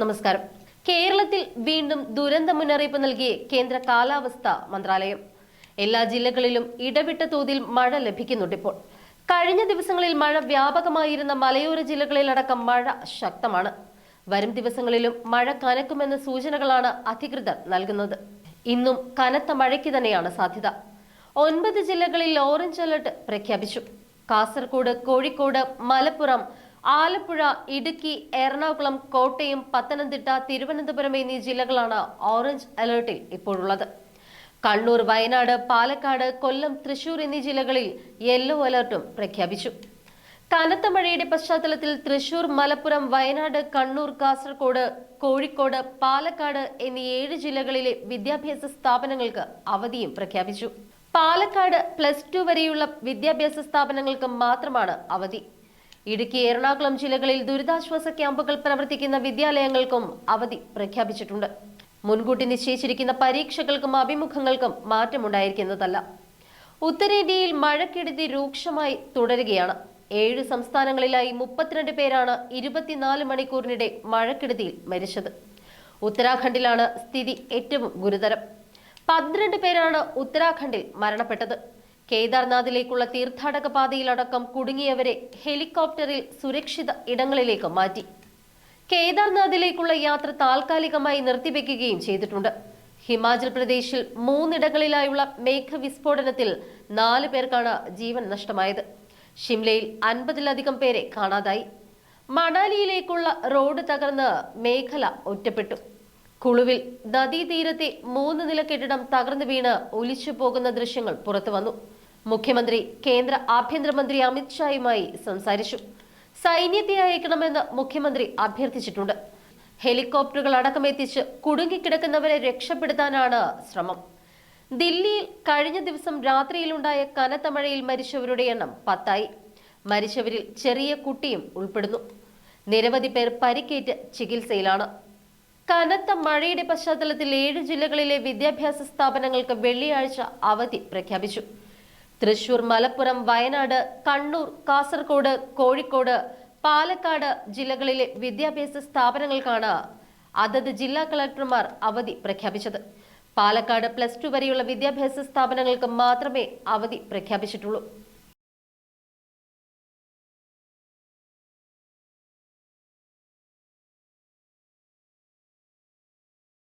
നമസ്കാരം. കേരളത്തിൽ വീണ്ടും ദുരന്ത മുന്നറിയിപ്പ് നൽകി കേന്ദ്ര കാലാവസ്ഥാ മന്ത്രാലയം. എല്ലാ ജില്ലകളിലും ഇടവിട്ട തോതിൽ മഴ ലഭിക്കുന്നുണ്ട് ഇപ്പോൾ. കഴിഞ്ഞ ദിവസങ്ങളിൽ മഴ വ്യാപകമായിരുന്ന മലയോര ജില്ലകളിലടക്കം മഴ ശക്തമാണ്. വരും ദിവസങ്ങളിലും മഴ കനക്കുമെന്ന സൂചനകളാണ് അധികൃതർ നൽകുന്നത്. ഇന്നും കനത്ത മഴയ്ക്ക് തന്നെയാണ് സാധ്യത. ഒൻപത് ജില്ലകളിൽ ഓറഞ്ച് അലർട്ട് പ്രഖ്യാപിച്ചു. കാസർഗോഡ് കോഴിക്കോട് മലപ്പുറം ആലപ്പുഴ ഇടുക്കി എറണാകുളം കോട്ടയം പത്തനംതിട്ട തിരുവനന്തപുരം എന്നീ ജില്ലകളാണ് ഓറഞ്ച് അലർട്ടിൽ ഇപ്പോഴുള്ളത്. കണ്ണൂർ വയനാട് പാലക്കാട് കൊല്ലം തൃശൂർ എന്നീ ജില്ലകളിൽ യെല്ലോ അലർട്ടും പ്രഖ്യാപിച്ചു. കനത്ത മഴയുടെ പശ്ചാത്തലത്തിൽ തൃശൂർ മലപ്പുറം വയനാട് കണ്ണൂർ കാസർഗോഡ് കോഴിക്കോട് പാലക്കാട് എന്നീ ഏഴ് ജില്ലകളിലെ വിദ്യാഭ്യാസ സ്ഥാപനങ്ങൾക്ക് അവധിയും പ്രഖ്യാപിച്ചു. പാലക്കാട് പ്ലസ് ടു വരെയുള്ള വിദ്യാഭ്യാസ സ്ഥാപനങ്ങൾക്ക് മാത്രമാണ് അവധി. ഇടുക്കി എറണാകുളം ജില്ലകളിൽ ദുരിതാശ്വാസ ക്യാമ്പുകൾ പ്രവർത്തിക്കുന്ന വിദ്യാലയങ്ങൾക്കും അവധി പ്രഖ്യാപിച്ചിട്ടുണ്ട്. മുൻകൂട്ടി നിശ്ചയിച്ചിരിക്കുന്ന പരീക്ഷകൾക്കും അഭിമുഖങ്ങൾക്കും മാറ്റമുണ്ടായിരിക്കുന്നതല്ല. ഉത്തരേന്ത്യയിൽ മഴക്കെടുതി രൂക്ഷമായി തുടരുകയാണ്. ഏഴ് സംസ്ഥാനങ്ങളിലായി മുപ്പത്തിരണ്ട് പേരാണ് ഇരുപത്തിനാല് മണിക്കൂറിനിടെ മഴക്കെടുതിയിൽ മരിച്ചത്. ഉത്തരാഖണ്ഡിലാണ് സ്ഥിതി ഏറ്റവും ഗുരുതരം. പന്ത്രണ്ട് പേരാണ് ഉത്തരാഖണ്ഡിൽ മരണപ്പെട്ടത്. കേദാർനാഥിലേക്കുള്ള തീർത്ഥാടക പാതയിലടക്കം കുടുങ്ങിയവരെ ഹെലികോപ്റ്ററിൽ സുരക്ഷിത ഇടങ്ങളിലേക്ക് മാറ്റി. കേദാർനാഥിലേക്കുള്ള യാത്ര താൽക്കാലികമായി നിർത്തിവെക്കുകയും ചെയ്തിട്ടുണ്ട്. ഹിമാചൽ പ്രദേശിൽ മൂന്നിടങ്ങളിലായുള്ള മേഘവിസ്ഫോടനത്തിൽ നാല് പേർക്കാണ് ജീവൻ നഷ്ടമായത്. ഷിംലയിൽ അൻപതിലധികം പേരെ കാണാതായി. മണാലിയിലേക്കുള്ള റോഡ് തകർന്ന് മേഖല ഒറ്റപ്പെട്ടു. കുളുവിൽ നദീതീരത്തെ മൂന്ന് നില കെട്ടിടം തകർന്നു വീണ് ഒലിച്ചു പോകുന്ന ദൃശ്യങ്ങൾ പുറത്തു വന്നു. മുഖ്യമന്ത്രി കേന്ദ്ര ആഭ്യന്തരമന്ത്രി അമിത്ഷായുമായി സംസാരിച്ചു. സൈന്യത്തെ അയക്കണമെന്ന് മുഖ്യമന്ത്രി അഭ്യർത്ഥിച്ചിട്ടുണ്ട്. ഹെലികോപ്റ്ററുകൾ അടക്കം എത്തിച്ച് കുടുങ്ങിക്കിടക്കുന്നവരെ രക്ഷപ്പെടുത്താനാണ് ശ്രമം. ദില്ലിയിൽ കഴിഞ്ഞ ദിവസം രാത്രിയിലുണ്ടായ കനത്ത മഴയിൽ മരിച്ചവരുടെ എണ്ണം പത്തായി. മരിച്ചവരിൽ ചെറിയ കുട്ടിയും ഉൾപ്പെടുന്നു. നിരവധി പേർ പരിക്കേറ്റ് ചികിത്സയിലാണ്. കനത്ത മഴയുടെ പശ്ചാത്തലത്തിൽ ഏഴ് ജില്ലകളിലെ വിദ്യാഭ്യാസ സ്ഥാപനങ്ങൾക്ക് വെള്ളിയാഴ്ച അവധി പ്രഖ്യാപിച്ചു. തൃശൂർ മലപ്പുറം വയനാട് കണ്ണൂർ കാസർഗോഡ് കോഴിക്കോട് പാലക്കാട് ജില്ലകളിലെ വിദ്യാഭ്യാസ സ്ഥാപനങ്ങൾക്കാണ് അതത് ജില്ലാ കളക്ടർമാർ അവധി പ്രഖ്യാപിച്ചത്. പാലക്കാട് പ്ലസ് ടു വരെയുള്ള വിദ്യാഭ്യാസ സ്ഥാപനങ്ങൾക്ക് മാത്രമേ അവധി പ്രഖ്യാപിച്ചിട്ടുള്ളൂ.